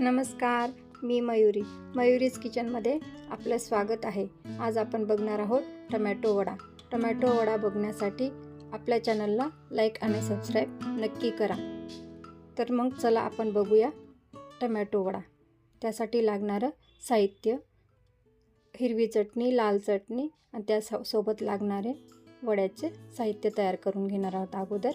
नमस्कार मी मयुरी. मयुरीज किचनमध्ये आपलं स्वागत आहे. आज आपण बघणार आहोत टमॅटो वडा. टमॅटो वडा बघण्यासाठी आपल्या चॅनलला लाईक आणि सबस्क्राईब नक्की करा. तर मग चला आपण बघूया टमॅटो वडा. त्यासाठी लागणारं साहित्य हिरवी चटणी लाल चटणी आणि त्या सोबत लागणारे वड्याचे साहित्य तयार करून घेणार आहोत अगोदर.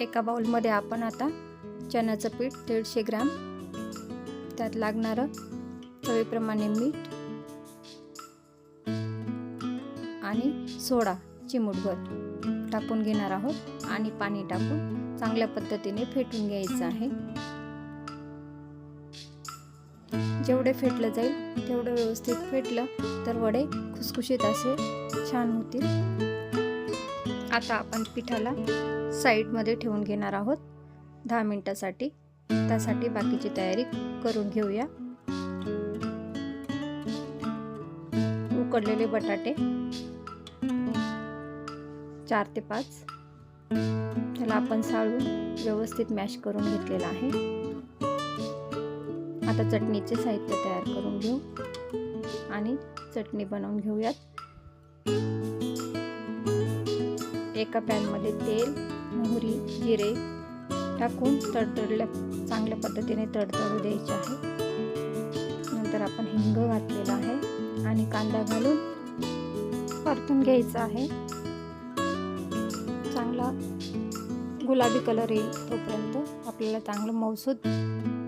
एका बाउलमध्ये आपण आता चण्याचं पीठ दीडशे ग्रॅम त्यात लागणारं चवीप्रमाणे मीठ आणि सोडा चिमूटभर टाकून घेणार आहोत आणि पाणी टाकून चांगल्या पद्धतीने फेटून घ्यायचं आहे. जेवढे फेटलं जाईल तेवढं व्यवस्थित फेटलं तर वडे खुसखुशीत असे छान होतील. आता आपण पिठाला साईडमध्ये ठेवून घेणार आहोत. दहा मिनटासाठी. त्यासाठी बाकीची तयारी करून घेऊया. उकडलेले बटाटे. चार ते पाच. त्याला आपण साळून व्यवस्थित मॅश करून घेतलेला आहे. आता चटणीचे साहित्य तयार करून घेऊ. आणि चटणी बनवून घेऊयात. एका पॅनमध्ये तेल मोहरी जिरे टाकून तडतडल्या चांगल्या पद्धतीने तडतडू द्यायचे आहे. नंतर आपण हिंग घातलेला आहे आणि कांदा घालून परतून घ्यायचा आहे. चांगला गुलाबी कलर येईल तोपर्यंत आपल्याला चांगलं मौसूद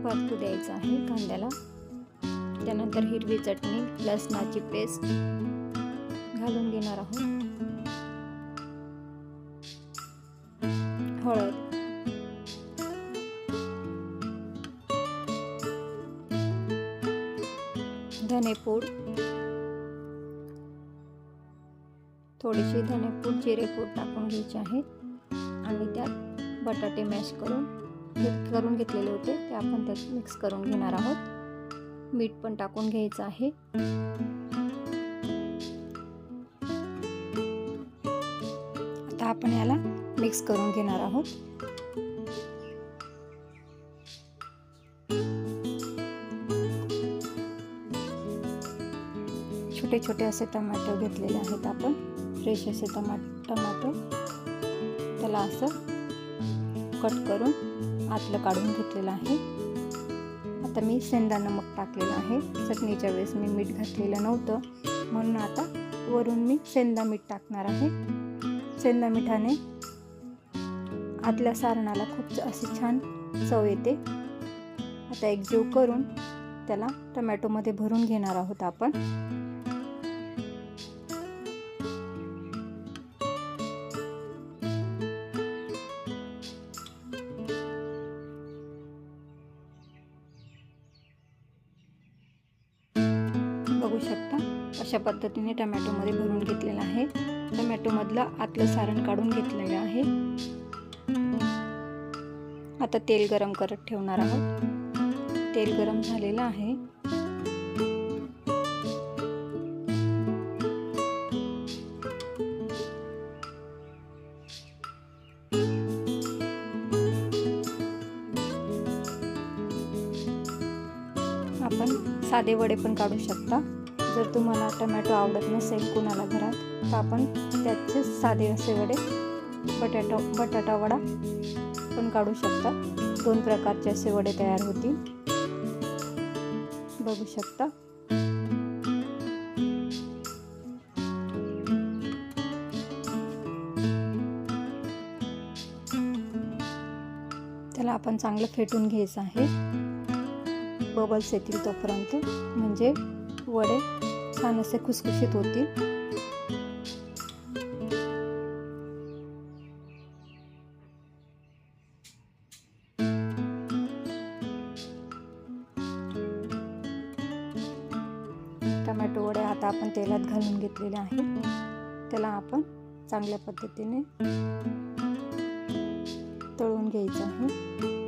परतू द्यायचं आहे कांद्याला. त्यानंतर हिरवी चटणी लसणाची पेस्ट घालून घेणार आहोत. हळद. धनेपूड. थोडीशी धनेपूड जिरेपूड टाकून घ्यायचे आहे. आणि त्यात बटाटे मॅश करून करून घेतलेले होते. ते आपण त्यात मिक्स करून घेणार आहोत. मीठ पण टाकून घ्यायचं आहे. आता आपण याला मिक्स करून घेणार आहोत. छोटे छोटे असे टमाटो घेतलेले आहेत आपण. फ्रेश असे टमा टमाटो. त्याला असं कट करून आतलं काढून घेतलेलं आहे. आता मी सेंदा नमक टाकलेलं आहे. चटणीच्या वेळेस मी मीठ घातलेलं नव्हतं. म्हणून आता वरून मी सेंदा मीठ टाकणार आहे. सेंदा मिठाने आतल्या सारणाला खूप अशी छान चव येते. आता एकजीव करून त्याला टमॅटोमध्ये भरून घेणार आहोत आपण. बघू शकता अशा पद्धतीने टमॅटोमध्ये भरून घेतलेलं आहे. टमॅटोमधलं आतलं सारण काढून घेतलेलं आहे. आता तेल गरम करत ठेवणार आहोत. तेल गरम झालेलं आहे. आपण साधे वडे पण काढू शकता. जर तुम्हाला टमॅटो आवडत नसेल कोणाला घरात तर आपण त्याचे साधे असे वडे बटाटा बटाटा वडा पण काढू शकता. दोन प्रकारचे असे वडे तयार होतील. बघू शकता. त्याला आपण चांगलं फेटून घ्यायचं आहे. बबल्स येतील तोपर्यंत. म्हणजे वडे छान असे खुसखुशीत होतील. वड्या आता आपण तेलात घालून घेतलेले आहेत त्याला आपण चांगल्या पद्धतीने तळून घ्यायचं आहे.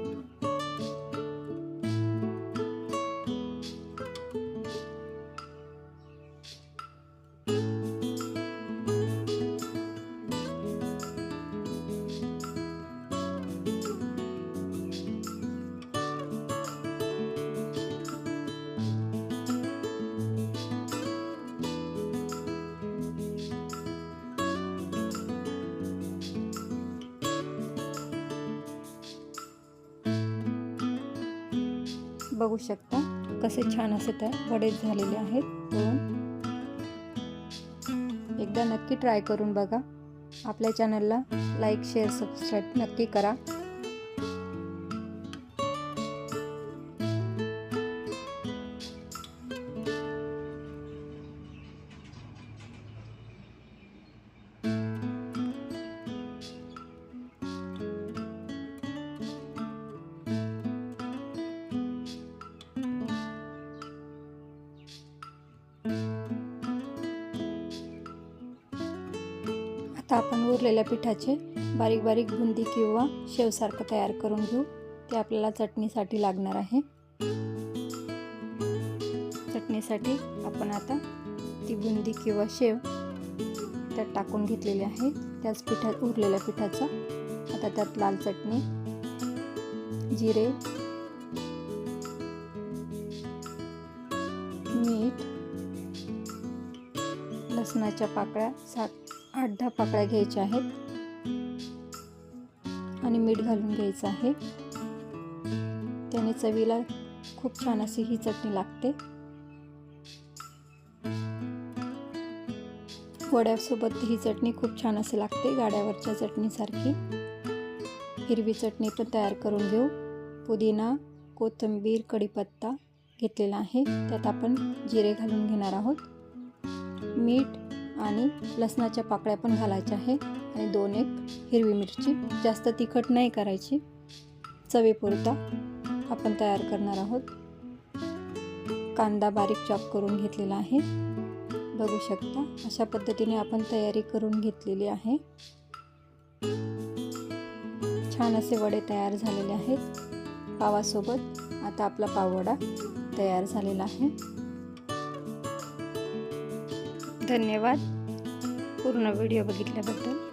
बघू शकता. कसे छान असे त्या वडे झालेले आहेत. दोन एकदा नक्की ट्राय करून बघा. आपल्या चॅनलला लाईक शेअर सबस्क्राईब नक्की करा. आता आपण उरलेल्या पिठाचे बारीक बारीक बुंदी किंवा शेवसारखं तयार करून घेऊ. ते आपल्याला चटणीसाठी लागणार आहे. चटणीसाठी आपण आता ती बुंदी किंवा शेव त्यात टाकून घेतलेली आहे. त्याच पिठा उरलेल्या पिठाचा. आता त्यात लाल चटणी जिरे मीठ लसणाच्या पाकळ्या सात आठ दहा पाकळ्या घ्यायच्या आहेत. आणि मीठ घालून घ्यायचं आहे. त्याने चवीला खूप छान अशी ही चटणी लागते. वड्यासोबत ही चटणी खूप छान असे लागते गाड्यावरच्या चटणीसारखी हिरवी चटणी पण तयार करून घेऊ. पुदिना कोथिंबीर कढीपत्ता घेतलेला आहे. त्यात आपण जिरे घालून घेणार आहोत. मीठ आणि लसणाच्या पाकळ्या पण घालायच्या आहे. आणि दोन एक हिरवी मिरची. जास्त तिखट नाही करायची. चवीपुरता आपण तयार करणार आहोत. कांदा बारीक चॉप करून घेतलेला आहे. बघू शकता अशा पद्धतीने आपण तयारी करून घेतलेली आहे. छान असे वडे तयार झालेले आहेत. पावासोबत आता आपला पाववडा तयार झालेला आहे. धन्यवाद. पूर्ण व्हिडिओ बघितल्याबद्दल.